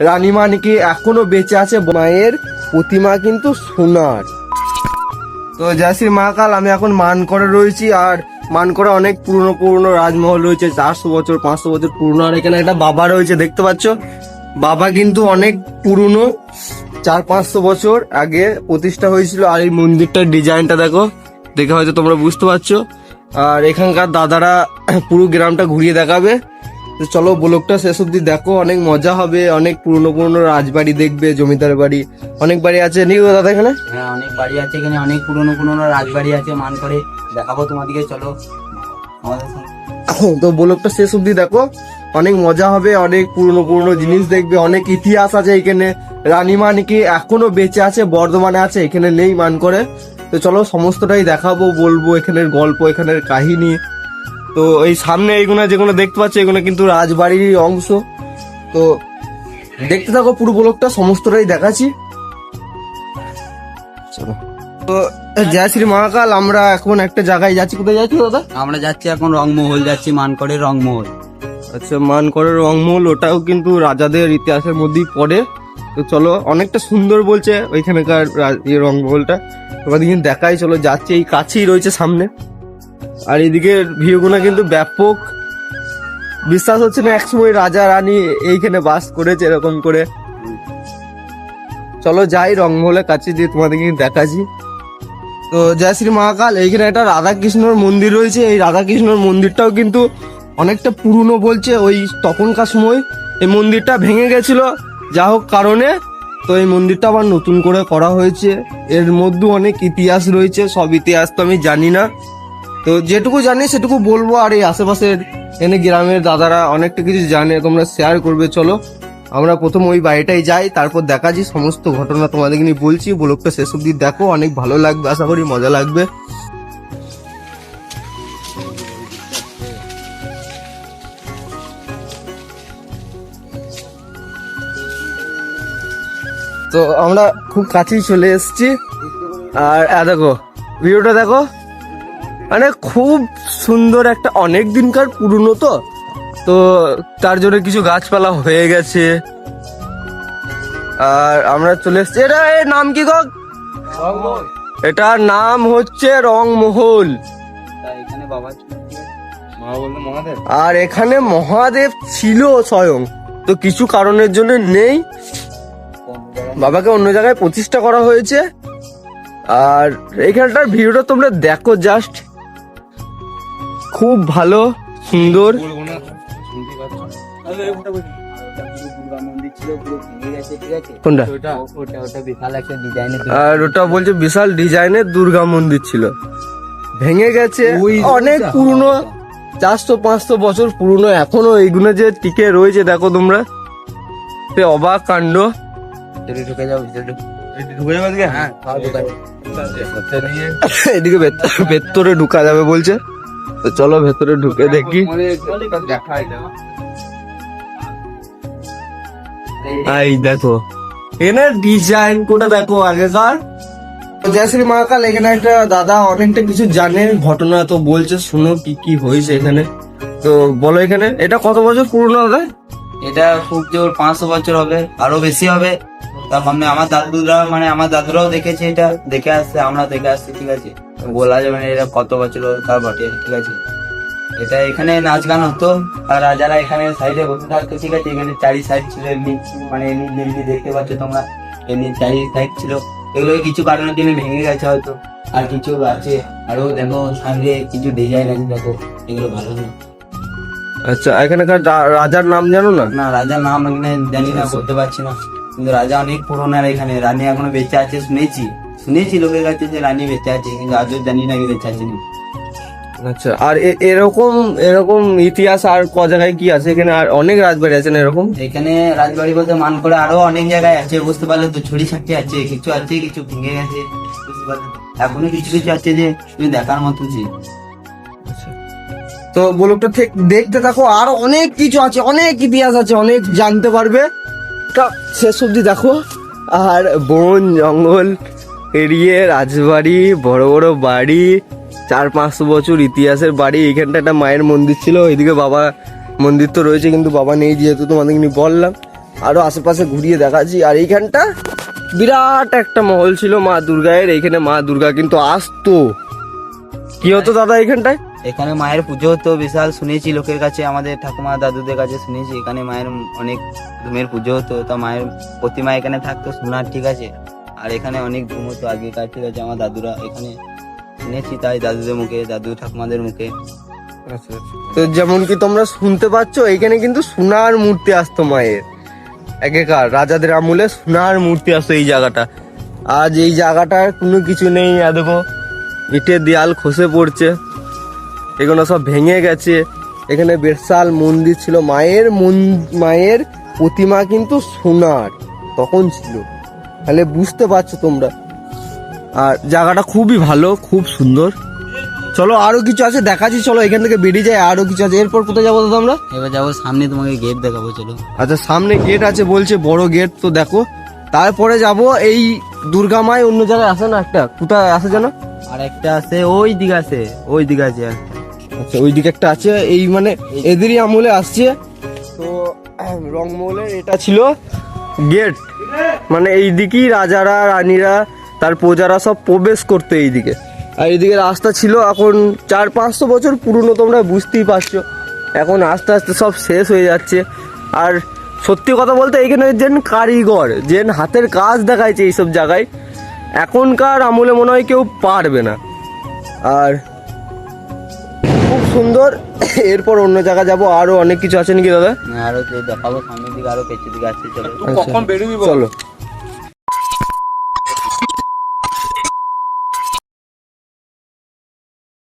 রানীমা নাকি এখনও বেঁচে আছে? মায়ের প্রতিমা কিন্তু সোনার। তো জাসির মা কাল, আমি এখন মান করে রয়েছি আর মান করে অনেক পুরনো পুরনো রাজমহল রয়েছে। চারশো বছর, পাঁচশো বছর পুরনো আর এখানে একটা বাবা রয়েছে, দেখতে পাচ্ছ? বাবা কিন্তু অনেক পুরনো। চার, পাঁচশো বছর আগে প্রতিষ্ঠা হয়েছিল আর এই মন্দিরটার ডিজাইনটা দেখো। দেখে হয়তো তোমরা বুঝতে পারছ। আর এখানকার দাদারা পুরো গ্রামটা ঘুরিয়ে দেখাবে। তো চলো ব্লকটা শেষ অব্দি দেখো অনেক মজা হবে অনেক পুরনো পুরনো রাজবাড়ি দেখবে জমিদার বাড়ি। অনেক বাড়ি আছে। নিও দাদা এখানে। হ্যাঁ অনেক বাড়ি আছে এখানে অনেক পুরনো পুরনো রাজবাড়ি আছে মান করে দেখাবো তোমাদেরকে চলো। তো ব্লগটা শেষ অব্দি দেখো। অনেক মজা হবে অনেক পুরনো পুরনো জিনিস দেখবে অনেক ইতিহাস আছে এখানে। রানীমা নাকি এখনও বেঁচে আছে বর্ধমানে আছে এখানে নেই মান করে। তো চলো সমস্তটাই দেখাবো বলব এখানের গল্প এখানের কাহিনী। তো এই সামনে এইগুলো যেগুলো দেখতে পাচ্ছ এগুলো কিন্তু রাজবাড়ির অংশ। তো দেখতে থাকো পুরো ব্লগটা সমস্তটাই দেখাচ্ছি। চলো। তো জয় শ্রী মহাকাল আমরা এখন একটা জায়গায় যাচ্ছি। কোথায় যাচ্ছি দাদা? আমরা যাচ্ছি এখন রংমহল যাচ্ছি মান করে রংমহল। আচ্ছা মানকরের রংমহল ওটাও কিন্তু রাজাদের ইতিহাসের মধ্যেই পড়ে। তো চলো অনেকটা সুন্দর বলছে ওইখানকার রংমহলটা। তোমাদের কিন্তু দেখাই চলো যাচ্ছে এই কাছেই রয়েছে সামনে। আর এদিকে ভিউগুলো কিন্তু ব্যাপক। বিশ্বাস হচ্ছে না, একসময় রাজা রানী এইখানে বাস করেছে এরকম করে। চলো যাই রংমহলের কাছে দিয়ে তোমাদের কিন্তু দেখাচ্ছি। তো জয় শ্রী মহাকাল, এইখানে একটা রাধাকৃষ্ণর মন্দির রয়েছে। এই রাধাকৃষ্ণর মন্দিরটাও কিন্তু অনেকটা পুরনো বলছে। ওই তখনকার সময় এই মন্দিরটা ভেঙে গেছিল। যা হোক কারণে তো এই মন্দিরটা আবার নতুন করে করা হয়েছে। এর মধ্যে অনেক ইতিহাস রয়েছে। সব ইতিহাস তো আমি জানি না। তো যেটুকু জানি, সেটুকু বলব। আর এই আশেপাশের এনে গ্রামের দাদারা অনেকটা কিছু জানে, তোমরা শেয়ার করবে, চলো। আমরা প্রথম ওই বাড়িটাই যাই, তারপর দেখাচ্ছি সমস্ত ঘটনা তোমাদেরকে নিয়ে বলছি। ব্লগটা শেষ অব্দি দেখো, অনেক ভালো লাগবে, আশা করি মজা লাগবে। তো আমরা খুব কাছেই চলে এসেছি। আর দেখো, ভিডিওটা দেখো। মানে খুব সুন্দর একটা অনেক দিনকার পুরনো তো। তো তার জন্য কিছু গাছপালা হয়ে গেছে। আর আমরা চলে এসেছি। এটা এর নাম কি গো? এটার নাম হচ্ছে রংমহল। আর এখানে মহাদেব ছিল স্বয়ং। তো কিছু কারণের জন্য নেই। বাবাকে অন্য জায়গায় প্রতিষ্ঠা করা হয়েছে। আর এখানটার ভিডিওটা তোমরা দেখো জাস্ট খুব ভালো সুন্দর। দুর্গা মন্দির ছিল পুরো ভেঙে গেছে ঠিক আছে কোনটা? ওটা ওটা ওটা বিশাল একটা ডিজাইনের আর ওটা বলছে বিশাল ডিজাইনের দুর্গা মন্দির ছিল। ভেঙে গেছে। অনেক পুরনো চারশো পাঁচশো বছর পুরনো এখনও এইগুলো যে টিকে রয়েছে দেখো তোমরা। সে অবাক কাণ্ড। ঢুকে যাও যাবে হ্যাঁ। এদিকে ভেত- ভেতরে ঢুকা যাবে বলছে। তো চলো ভেতরে ঢুকে দেখি। এই দেখো এখানে ডিজাইন কোটা দেখো আগেকার জয়শ্রী মহাকাল এখানে একটা দাদা অনেকটা কিছু জানে ঘটনা তো বলছে শুনো কি কি হয়েছে এখানে। তো বলো এখানে এটা কত বছর পুরনো দাদা এটা খুব জোর পাঁচশো বছর হবে আরও বেশি হবে। তার সামনে আমার দাদুরা মানে আমার দাদুরাও দেখেছে এটা দেখে আসছে আমরা দেখে আসছি ঠিক আছে। বলা যাবে না এটা কত বছর তার বটে ঠিক আছে? এটা এখানে নাচ গান হতো আর রাজারা এখানে সাইডে বসে থাকতো ঠিক আছে? এখানে চারি সাইড ছিল এমনি মানে এমনি এমনি দেখতে পাচ্ছ তোমরা এমনি চারি সাইড ছিল। এগুলো কিছু কারণের জন্য ভেঙে গেছে হয়তো আর কিছু আছে। আরও দেখো সামনে কিছু ডিজাইন আছে দেখো এগুলো ভালো না আচ্ছা এখানকার রাজার নাম জানো না? না রাজার নাম এখানে জানি না বলতে পারছি না। কিন্তু রাজা অনেক পুরোনো আর এখানে রানী এখনও বেঁচে আছে শুনেছি। শুনেছি লোকের কাছে যে রানী বেঁচে আছে কিন্তু আজও জানি নাকি বেঁচে আছে। আচ্ছা আর এরকম এরকম ইতিহাস আর ক জায়গায় কি আছে? এখানে আর অনেক রাজবাড়ি আছে না এরকম? এখানে রাজবাড়ি বলতে মান করে আরও অনেক জায়গায় আছে বুঝতে পারলে তো ছড়ি ছাটি আছে কিছু আছে কিছু ভেঙে গেছে বুঝতে পারলে। এখনও কিছু কিছু আছে যে তুমি দেখার মতো যে। তো ব্লগটা ঠিক দেখতে থাকো আর অনেক কিছু আছে অনেক ইতিহাস আছে অনেক জানতে পারবে। শেষ অব্দি দেখো। আর বন জঙ্গল এড়িয়ে রাজবাড়ি, বড় বড় বাড়ি, চার পাঁচশো বছর ইতিহাসের বাড়ি। এখানটা একটা মায়ের মন্দির ছিল, ওইদিকে বাবা মন্দির তো রয়েছে, কিন্তু বাবা নেই যেহেতু তোমাদের কিন্তু বললাম। আরও আশেপাশে ঘুরিয়ে দেখাচ্ছি। আর এইখানটা বিরাট একটা মহল ছিল মা দুর্গায়ের, এইখানে মা দুর্গা কিন্তু আসতো। কি হতো দাদা এখানটায়? এখানে মায়ের পুজো হতো বিশাল, শুনেছি লোকের কাছে, আমাদের ঠাকুমা দাদুদের কাছে শুনেছি। এখানে মায়ের অনেক ধুমের পুজো হতো। তা মায়ের প্রতিমা এখানে থাকতো, সোনার ঠিক আছে। আর এখানে অনেক ধুম হতো আগেকার ঠিক আছে আমার দাদুরা এখানে শুনেছি তাই দাদুদের মুখে, দাদু ঠাকুমাদের মুখে। তো যেমন কি তোমরা শুনতে পাচ্ছ এখানে কিন্তু সোনার মূর্তি আসতো মায়ের। একেকার রাজাদের আমলে সোনার মূর্তি আসতো এই জায়গাটা। আজ এই জায়গাটার কোনো কিছু নেই দেখো ইটের দেয়াল খসে পড়ছে। এগুলো সব ভেঙে গেছে। এখানে বিশাল মন্দির ছিল। মায়ের মন- মায়ের প্রতিমা কিন্তু সোনার, তখন ছিল। তাহলে বুঝতে পারছ তোমরা। আর জায়গাটা খুবই ভালো খুব সুন্দর। চলো আরও কিছু আছে দেখাচ্ছি চলো এখান থেকে বেরিয়ে যায় আরও কিছু আছে। এরপর কোথায় যাব দাদা আমরা? এবার যাব সামনে তোমাকে গেট দেখাবো চলো। আচ্ছা সামনে গেট আছে বলছে বড় গেট তো দেখো। তারপরে যাব এই দুর্গা মায় অন্য জায়গায় আসে না একটা? কোথায় আসে যেন আর একটা আছে ওই দিকে আছে ওই দিকে আছে আচ্ছা ওই দিকে একটা আছে এই মানে এদেরই আমলে আসছে। তো রংমহলের এটা ছিল গেট মানে এই দিকেই রাজারা, রানীরা, তার প্রজারা সব প্রবেশ করতো এইদিকে। আর এইদিকে রাস্তা ছিল এখন চার পাঁচশো বছর পুরনো, তোমরা বুঝতেই পারছ। এখন আস্তে আস্তে সব শেষ হয়ে যাচ্ছে। আর সত্যি কথা বলতে এইখানে যেন কারিগর, যেন হাতের কাজ দেখাইছে এইসব জায়গায়। এখনকার আমলে মনে হয় কেউ পারবে না। আর সুন্দর। এরপর অন্য জায়গা যাব আরও অনেক কিছু আছে নাকি দাদা? আরও যে দেখাবো সামনের দিকে আরও পেছনের দিকে আসছে চলো চলো।